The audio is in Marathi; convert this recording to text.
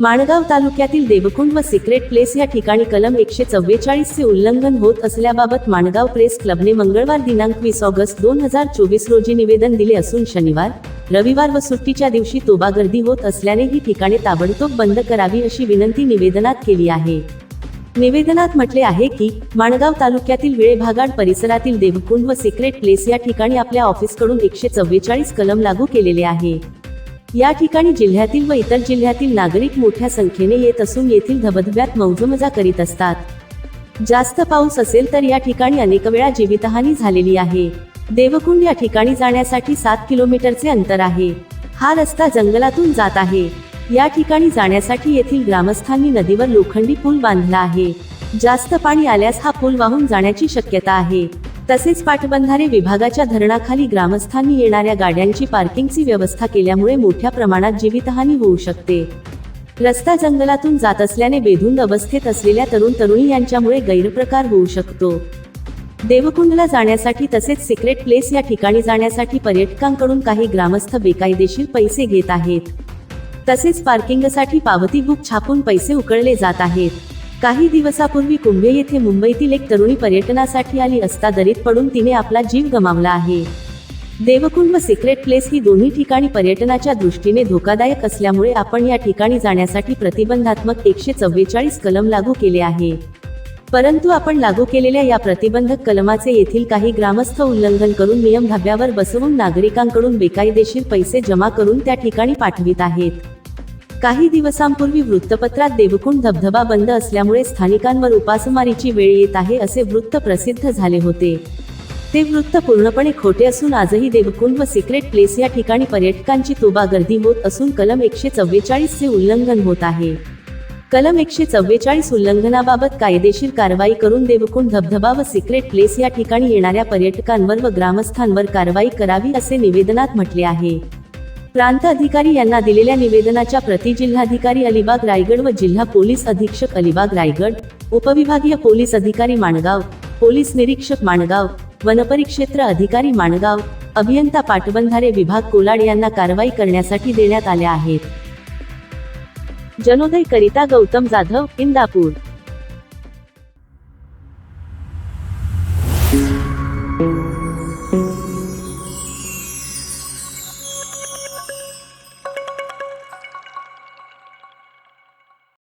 माणगाव तालुक्यातील देवकुंड व सिक्रेट प्लेस या ठिकाणी कलम एकशे चव्वेचाळीस चे उल्लंघन होत असल्याबाबत माणगाव प्रेस क्लबने मंगळवार दिनांक वीस ऑगस्ट दोन हजार चोवीस रोजी निवेदन दिले असून शनिवार रविवार व सुट्टीच्या दिवशी तोबा गर्दी होत असल्याने ही ठिकाणे ताबडतोब बंद करावी अशी विनंती निवेदनात केली आहे. निवेदनात म्हटले आहे की माणगाव तालुक्यातील विळेभागाड परिसरातील देवकुंड व सिक्रेट प्लेस या ठिकाणी आपल्या ऑफिसकडून एकशे चव्वेचाळीस कलम लागू केलेले आहे. या ठिकाणी जिल्ह्यातील व इतर जिल्ह्यातील नागरिक मोठ्या संख्येने येत असून येथील धबधब्यात मौजमजा करीत असतात. जास्त पाऊस असेल तर या ठिकाणी अनेक वेळा जीवितहानी झालेली आहे. देवकुंड या ठिकाणी जाण्यासाठी सात किलोमीटरचे अंतर आहे. हा रस्ता जंगलातून जात आहे. या ठिकाणी जाण्यासाठी येथील ग्रामस्थांनी नदीवर लोखंडी पूल बांधला आहे. जास्त पाणी आल्यास हा पूल वाहून जाण्याची शक्यता आहे. तसेच पाटबंधारे विभागाच्या धरणाखाली ग्रामस्थांनी येणाऱ्या गाड्यांची पार्किंगची व्यवस्था केल्यामुळे मोठ्या प्रमाणात जीवितहानी होऊ शकते. रस्ता जंगलातून जात असल्याने बेधुंद अवस्थेत असलेल्या तरुण तरुणी यांच्यामुळे गैरप्रकार होऊ शकतो. देवकुंडला जाण्यासाठी तसेच सिक्रेट प्लेस या ठिकाणी जाण्यासाठी पर्यटकांकडून काही ग्रामस्थ बेकायदेशीर पैसे घेत आहेत. तसेच पार्किंगसाठी पावती बुक छापून पैसे उकळले जात आहेत. काही दिवसापूर्वी कुंभे येथे मुंबईतील एक तरुणी पर्यटनासाठी आली असता दरीत पडून तिने आपला जीव गमावला आहे. देवकुंड व सिक्रेट प्लेस ही दोन्ही ठिकाणी पर्यटनाच्या दृष्टीने धोकादायक असल्यामुळे आपण या ठिकाणी जाण्यासाठी प्रतिबंधात्मक एकशे चव्वेचाळीस कलम लागू केले आहे. परंतु आपण लागू केलेल्या या प्रतिबंधक कलमाचे येथील काही ग्रामस्थ उल्लंघन करून नियम धाब्यावर बसवून नागरिकांकडून बेकायदेशीर पैसे जमा करून त्या ठिकाणी पाठवित आहेत. काही दिवसांपूर्वी वृत्तपत्रात देवकुंड धबधबा बंद असल्यामुळे स्थानिकांवर उपासमारीची वेळ येत आहे असे वृत्त प्रसिद्ध झाले होते. ते वृत्त पूर्णपणे खोटे असून आजही देवकुंड व सिक्रेट प्लेस या ठिकाणी पर्यटकांची तुबा गर्दी होत असून कलम एकशे चव्वेचाळीस चे उल्लंघन होत आहे. कलम एकशे चव्वेचाळीस उल्लंघनाबाबत कायदेशीर कारवाई करून देवकुंड धबधबा व सिक्रेट प्लेस या ठिकाणी येणाऱ्या पर्यटकांवर व ग्रामस्थांवर कारवाई करावी असे निवेदनात म्हटले आहे. प्रांत अधिकारी यांना दिलेल्या निवेदनाच्या प्रति जिल्हाधिकारी अलिबाग रायगड व जिल्हा पोलीस अधीक्षक अलिबाग रायगड उपविभागीय पोलीस अधिकारी माणगाव पोलीस निरीक्षक माणगाव वनपरिक्षेत्र अधिकारी माणगाव अभियंता पाटबंधारे विभाग कोलाड यांना कारवाई करण्यासाठी देण्यात आल्या आहेत. जनोदय करिता गौतम जाधव इंदापूर.